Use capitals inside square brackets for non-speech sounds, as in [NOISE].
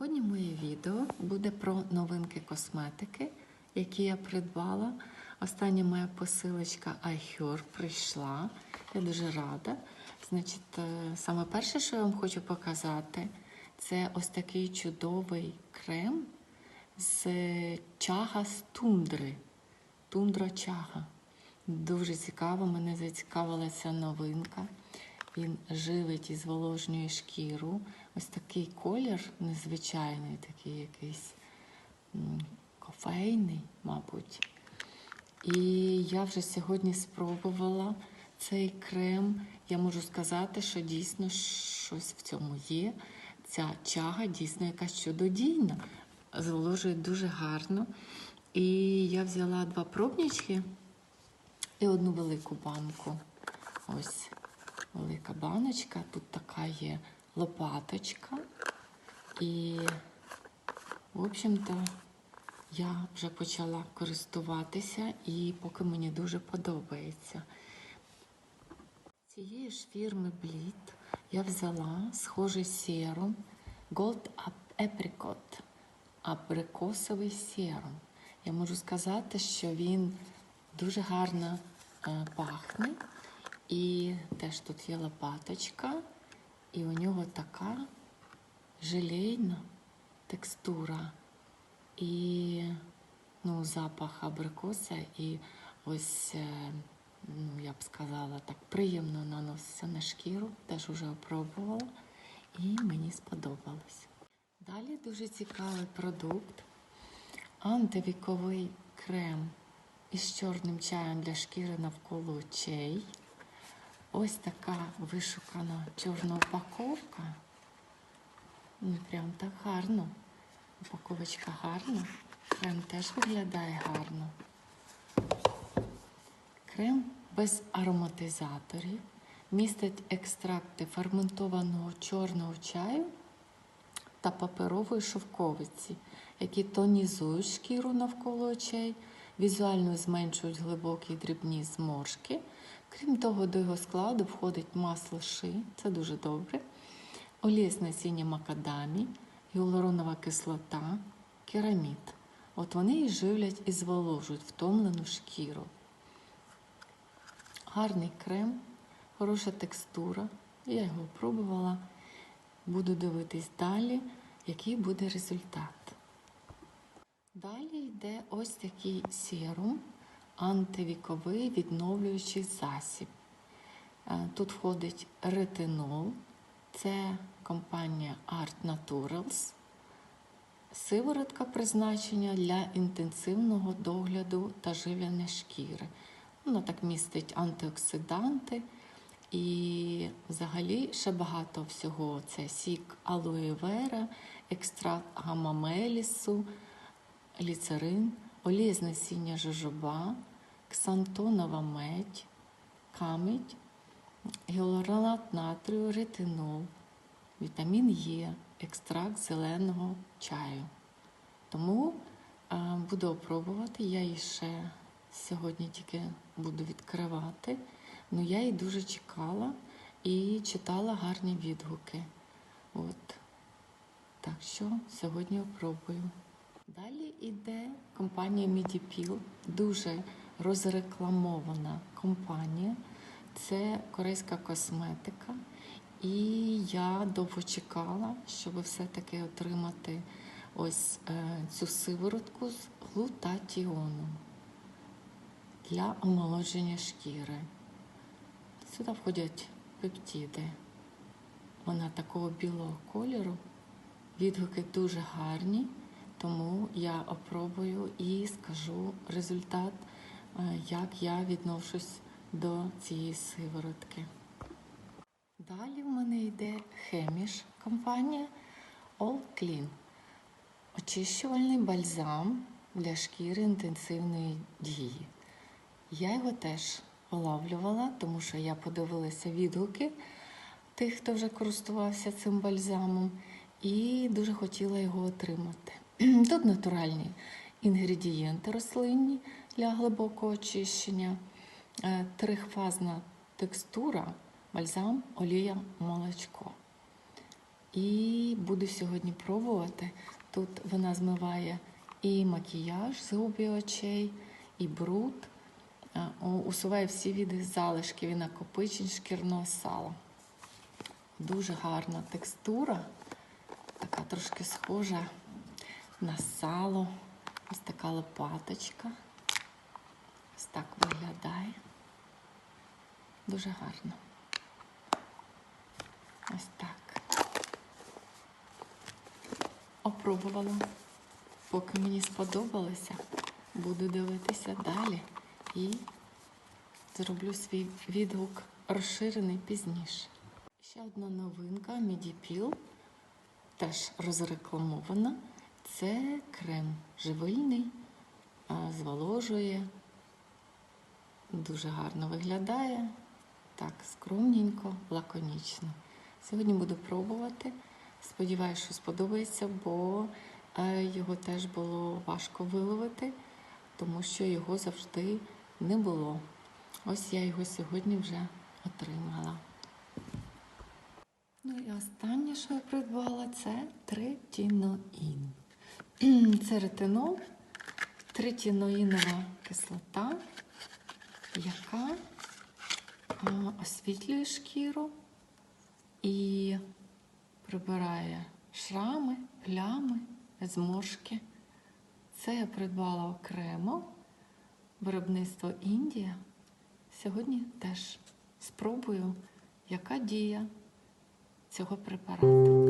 Сьогодні моє відео буде про новинки косметики, які я придбала. Остання моя посилочка iHer прийшла. Я дуже рада. Значить, е, саме перше, що я вам хочу показати, це ось такий чудовий крем з чага з тундри. Тундра чага. Дуже цікаво, мене зацікавила ця новинка. Він живить і зволожнює шкіру. Ось такий колір незвичайний, такий якийсь кофейний, мабуть. І я вже сьогодні спробувала цей крем. Я можу сказати, що дійсно щось в цьому є. Ця чага дійсно якась чудодійна, зволожує дуже гарно. І я взяла два пробнички і одну велику банку. Ось велика баночка. Тут така є лопаточка. І, в общем-то, я вже почала користуватися і поки мені дуже подобається. Цієї ж фірми Bleed я взяла схожий серум Gold Apricot, абрикосовий серум. Я можу сказати, що він дуже гарно е, пахне. І теж тут є лопаточка, і у нього така желейна текстура. І ну, запах абрикоса, і ось, е, ну, я б сказала, так приємно наноситься на шкіру, теж вже опробувала, і мені сподобалось. Далі дуже цікавий продукт антивіковий крем із чорним чаєм для шкіри навколо очей. Ось така вишукана чорна упаковка. Ну, прям так гарно. Упаковочка гарна. Крем теж виглядає гарно. Крем без ароматизаторів. Містить екстракти ферментованого чорного чаю та паперової шовковиці, які тонізують шкіру навколо очей, візуально зменшують глибокі дрібні зморшки. Крім того, до його складу входить масло ши, це дуже добре, олія з насіння макадамі, гіалуронова кислота, керамід. От вони і живлять і зволожують втомлену шкіру. Гарний крем, хороша текстура. Я його пробувала. Буду дивитись далі, який буде результат. Далі йде ось такий серум антивіковий відновлюючий засіб. Е, Тут входить ретинол, це компанія Art Naturals, сиворотка призначення для інтенсивного догляду та живлення шкіри. Вона так містить антиоксиданти і взагалі ще багато всього. Це сік алоє вера, екстракт гамамелісу, ліцерин, олія з насіння жожоба, ксантонова медь, камедь, гіалуронат натрію, ретинол, вітамін Е, екстракт зеленого чаю. Тому е, буду опробувати, я її ще сьогодні тільки буду відкривати. Ну я її дуже чекала і читала гарні відгуки. От. Так що сьогодні опробую. Далі йде компанія Midipil, дуже розрекламована компанія. Це корейська косметика. І я довго чекала, щоб все-таки отримати ось е, цю сиворотку з глутатіоном для омолодження шкіри. Сюди входять пептиди. Вона такого білого кольору. Відгуки дуже гарні, тому я опробую і скажу результат, як я відношусь до цієї сиворотки. Далі в мене йде Хеміш компанія All Clean. Очищувальний бальзам для шкіри інтенсивної дії. Я його теж улавлювала, тому що я подивилася відгуки тих, хто вже користувався цим бальзамом, і дуже хотіла його отримати. [CLEARS THROAT] Тут натуральні інгредієнти рослинні для глибокого очищення, е, трихфазна текстура, бальзам, олія, молочко. І буду сьогодні пробувати. Тут вона змиває і макіяж з губ і очей, і бруд, усуває всі види залишків і накопичень шкірного сала. Дуже гарна текстура, така трошки схожа на сало. Ось така лопаточка. Ось так виглядає. Дуже гарно. Ось так. Опробувала. Поки мені сподобалося, буду дивитися далі і зроблю свій відгук розширений пізніше. Ще одна новинка Медіпіл, теж розрекламована. Це крем живильний, зволожує, дуже гарно виглядає. Так, скромненько, лаконічно. Сьогодні буду пробувати. Сподіваюся, що сподобається, бо е, його теж було важко виловити, тому що його завжди не було. Ось я його сьогодні вже отримала. Ну і останнє, що я придбала, це третіноїн. Це ретинол, третіноїнова кислота, яка освітлює шкіру і прибирає шрами, плями, зморшки. Це я придбала окремо. Виробництво Індія. Сьогодні теж спробую, яка дія цього препарату.